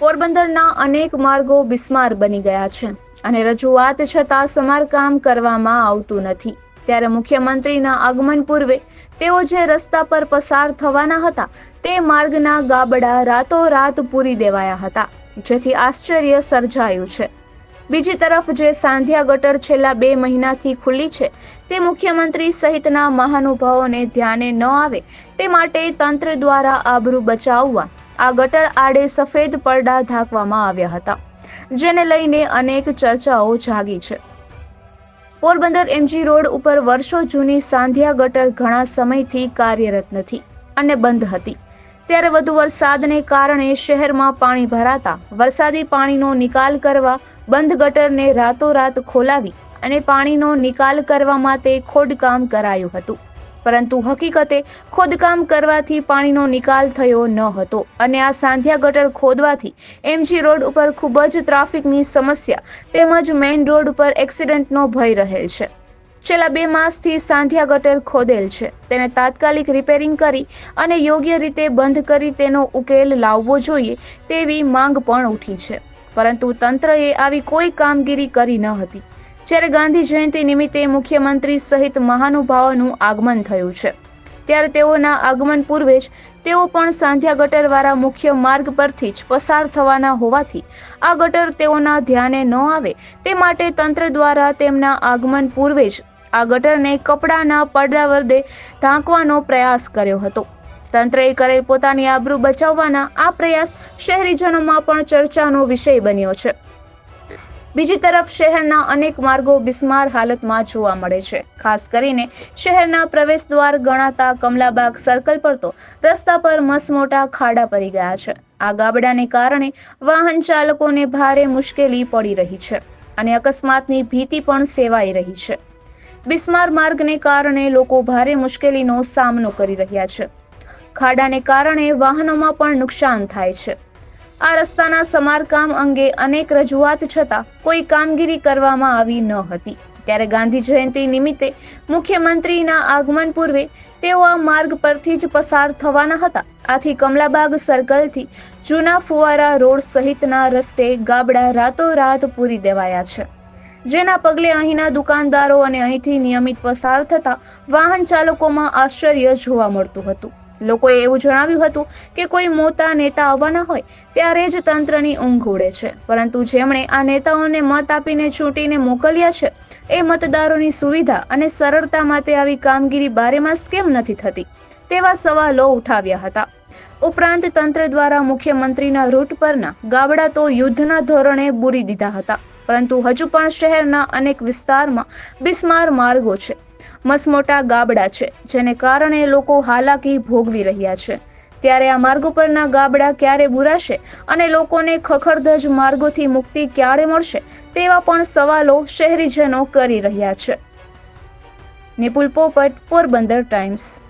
પોરબંદરના અનેક માર્ગો બિસ્માર બની ગયા છે અને રજૂઆત છતાં સમારકામ કરવામાં આવતું નથી. ત્યારે મુખ્યમંત્રીના આગમન પૂર્વે તેઓ જે રસ્તા પર પસાર થવાના હતા તે માર્ગના ગાબડા રાતોરાત પૂરી દેવાયા હતા, જેથી આશ્ચર્ય સર્જાયું છે. બીજી તરફ જે સાંધિયા ગટર છેલ્લા બે મહિનાથી ખુલ્લી છે તે મુખ્યમંત્રી સહિતના મહાનુભાવોને ધ્યાને ન આવે તે માટે તંત્ર દ્વારા આબરૂ બચાવવા આ ગટર આડે સફેદ પડદા ઢાંકવામાં આવ્યા હતા, જેને લઈને અનેક ચર્ચાઓ જાગી છે. પોરબંદર એમજી રોડ ઉપર વર્ષો જૂની સાંધિયા ગટર ઘણા સમયથી કાર્યરત નથી અને બંધ હતી. ત્યારે વધુ વરસાદને કારણે શહેરમાં પાણી ભરાતા, વરસાદી પાણીનો નિકાલ કરવા બંધ ગટરને રાતોરાત ખોલાવી અને પાણીનો નિકાલ કરવા માટે ખોડકામ કરાયું હતું. પરંતુ હકીકતે ખોદકામ કરવાથી પાણીનો નિકાલ થયો ન હતો. અને આ સાંધિયા ગટર ખોદવાથી એમજી રોડ ઉપર ખૂબ જ ટ્રાફિકની સમસ્યા તેમજ મેઇન રોડ ઉપર એક્સિડન્ટનો ભય રહેલ છે. છેલ્લા બે માસથી સાંધિયા ગટર ખોદેલ છે. તેને તાત્કાલિક રિપેરિંગ કરી અને યોગ્ય રીતે બંધ કરી તેનો ઉકેલ લાવવો જોઈએ તેવી માંગ પણ ઉઠી છે. પરંતુ તંત્રએ આવી કોઈ કામગીરી કરી ન હતી. જ્યારે ગાંધી જયંતિ નિમિત્તે મુખ્યમંત્રી સહિત મહાનુભાવોનું આગમન થયું છે. ત્યારે તેઓના આગમન પૂર્વે જ તેઓ પણ સાંધ્યા ગટરવાળા મુખ્ય માર્ગ પરથી જ પસાર થવાના હોવાથી આ ગટર તેઓના ધ્યાને ન આવે તે માટે તંત્ર દ્વારા તેમના આગમન પૂર્વે જ આ ગટરને કપડાના પડદા વર્દે ઢાંકવાનો પ્રયાસ કર્યો હતો. તંત્રએ કરેલ પોતાની આબરૂ બચાવવાના આ પ્રયાસ શહેરીજનોમાં પણ ચર્ચાનો વિષય બન્યો છે. બીજી તરફ શહેરના અનેક માર્ગો બિસ્માર હાલતમાં જોવા મળે છે. ખાસ કરીને શહેરના પ્રવેશ દ્વાર ગણાતા કમલાબાગ સર્કલ પર તો રસ્તા પર મસમોટા ખાડા પડી ગયા છે. આ ગાબડાને કારણે વાહન ચાલકોને ભારે મુશ્કેલી પડી રહી છે અને અકસ્માતની ભીતિ પણ સેવાઈ રહી છે. બિસ્માર માર્ગને કારણે લોકો ભારે મુશ્કેલીનો સામનો કરી રહ્યા છે. ખાડાને કારણે વાહનોમાં પણ નુકસાન થાય છે. આ રસ્તાના સમારકામ અંગે અનેક રજૂઆત છતાં કોઈ કામગીરી કરવામાં આવી ન હતી. ત્યારે ગાંધી જયંતિ નિમિત્તે મુખ્યમંત્રીના આગમન પૂર્વે તેઓ આ માર્ગ પરથી જ પસાર થવાના હતા. આથી કમલાબાગ સર્કલથી જૂના ફુવારા રોડ સહિતના રસ્તે ગાબડા રાતોરાત પૂરી દેવાયા છે. જેના પગલે અહીંના દુકાનદારો અને અહીંથી નિયમિત પસાર થતા વાહન ચાલકોમાં આશ્ચર્ય જોવા મળતું હતું. લોકોએ એવું જણાવ્યું હતું કે કોઈ મોટા નેતા આવવાના હોય, ત્યારે જ તંત્રની ઊંઘ ઉડે છે. પરંતુ જેમણે આ નેતાઓને મત આપીને ચૂંટીને મોકલ્યા છે, એ મતદારોની સુવિધા અને સરળતા માટે આવી કામગીરી બારેમાં કેમ નથી થતી? તેવા સવાલો ઉઠાવ્યા હતા. ઉપરાંત તંત્ર દ્વારા મુખ્યમંત્રીના રૂટ પરના ગાબડા તો યુદ્ધના ધોરણે બૂરી દીધા હતા, પરંતુ હજુ પણ શહેરના અનેક વિસ્તારમાં બિસ્માર માર્ગો છે. મસમોટા ગાબડા છે, જેને કારણે લોકો હાલાકી ભોગવી રહ્યા છે. ત્યારે આ માર્ગ પરના ગાબડા ક્યારે બુરાશે અને લોકોને ખખડધજ માર્ગોથી મુક્તિ ક્યારે મળશે તેવા પણ સવાલો શહેરીજનો કરી રહ્યા છે. નિપુલ પોપટ, પોરબંદર ટાઈમ્સ.